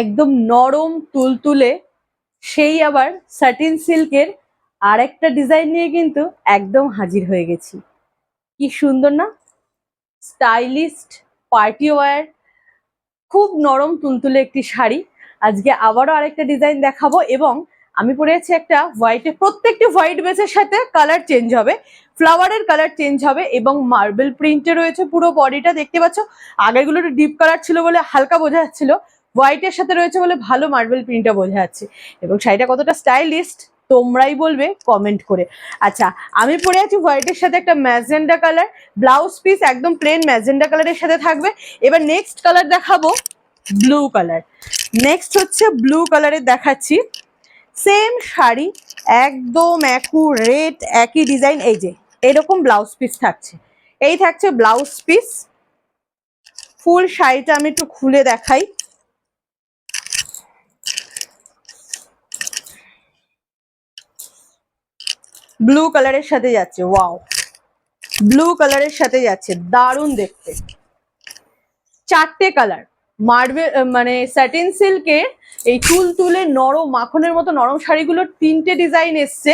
একদম নরম তুলতুলে, সেই আবার সাটিন সিল্কের আর একটা ডিজাইন নিয়ে কিন্তু একদম হাজির হয়ে গেছি। কি সুন্দর না? স্টাইলিস্ট পার্টি ওয়্যার খুব নরম তুলতুলে একটি শাড়ি। আজকে আবারও আরেকটা ডিজাইন দেখাবো এবং আমি পরে আছি একটা হোয়াইটে প্রত্যেকটি হোয়াইট বেসের সাথে কালার চেঞ্জ হবে। ফ্লাওয়ারের কালার চেঞ্জ হবে এবং মার্বেল প্রিন্টে রয়েছে পুরো বডিটা দেখতে পাচ্ছ একটু ডিপ কালার ছিল বলে হালকা বোঝা যাচ্ছিল। হোয়াইটের সাথে রয়েছে বলে ভালো মার্বেল প্রিন্টটা বোঝা যাচ্ছে। এবং শাড়িটা কতটা স্টাইলিস্ট তোমরাই বলবে কমেন্ট করে। আচ্ছা আমি পরে আছি হোয়াইটের সাথে একটা ম্যাজেন্ডা কালার ব্লাউজ পিস একদম প্লেন ম্যাজেন্ডা কালারের সাথে থাকবে। এবার নেক্সট কালার দেখাবো ব্লু কালার নেক্সট হচ্ছে ব্লু কালারের দেখাচ্ছি। সেম শাড়ি, একদম রেট একই ডিজাইন এই যে, এরকম ব্লাউজ পিস থাকছে। এই থাকছে ব্লাউজ পিস ফুল শাড়িটা আমি একটু খুলে দেখাই। ব্লু কালারের সাথে যাচ্ছে ওয়াও ব্লু কালারের সাথে যাচ্ছে, দারুণ দেখতে। চারটে কালার মার্বে মানে স্যাটিন সিল্কের এই তুল তুলে নরম, মাখনের মতো নরম শাড়িগুলোর তিনটে ডিজাইন এসছে।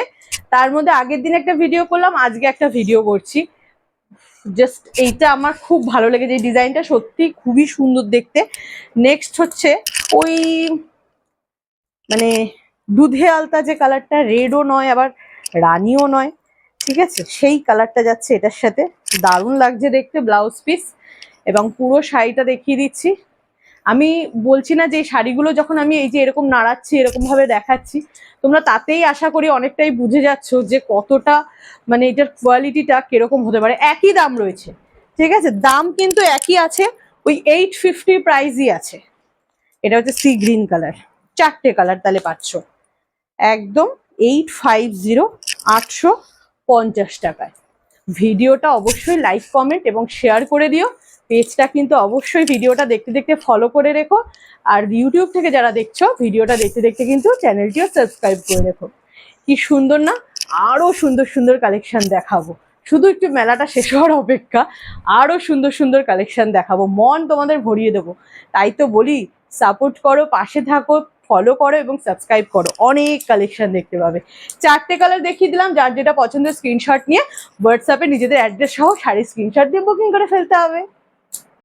তার মধ্যে আগের দিন একটা ভিডিও করলাম, আজকে একটা ভিডিও করছি। জাস্ট এইটা আমার খুব ভালো লেগেছে, এই ডিজাইনটা সত্যি খুবই সুন্দর দেখতে। নেক্সট হচ্ছে ওই মানে দুধে আলতা যে কালারটা রেডও নয়, আবার রানিও নয়, ঠিক আছে? সেই কালারটা যাচ্ছে এটার সাথে। দারুণ লাগছে দেখতে ব্লাউজ পিস এবং পুরো শাড়িটা দেখিয়ে দিচ্ছি। আমি বলছি না যে শাড়িগুলো যখন আমি এই যে এরকম নাড়াচ্ছি, এরকম ভাবে দেখাচ্ছি, তোমরা তাতেই আশা করি অনেকটাই বুঝে যাচ্ছ যে কতটা মানে এটার কোয়ালিটিটা কীরকম হতে পারে। একই দাম রয়েছে, ঠিক আছে? দাম কিন্তু একই আছে, ওই এইট ফিফটি প্রাইসই আছে। এটা হচ্ছে সি গ্রিন কালার চারটে কালার তাহলে পাচ্ছ। একদম এইট ফাইভ জিরো আটশো পঞ্চাশ টাকায়। ভিডিওটা অবশ্যই লাইক কমেন্ট এবং শেয়ার করে দিও। পেজটা কিন্তু অবশ্যই ভিডিওটা দেখতে দেখতে ফলো করে রেখো। আর ইউটিউব থেকে যারা দেখছ, ভিডিওটা দেখতে দেখতে কিন্তু চ্যানেলটিও সাবস্ক্রাইব করে রেখো। কি সুন্দর না? আরও সুন্দর সুন্দর কালেকশন দেখাবো। শুধু একটু মেলাটা শেষ হওয়ার অপেক্ষা আরও সুন্দর সুন্দর কালেকশন দেখাবো। মন তোমাদের ভরিয়ে দেবো। তাই তো বলি সাপোর্ট করো, পাশে থাকো ফলো করো এবং সাবস্ক্রাইব করো। অনেক কালেকশন দেখতে পাবে। চারটে কালার দেখিয়ে দিলাম, যার যেটা পছন্দের স্ক্রিনশট নিয়ে হোয়াটসঅ্যাপে নিজেদের অ্যাড্রেস সহ শাড়ির স্ক্রিনশট দিয়ে বুকিং করে ফেলতে হবে।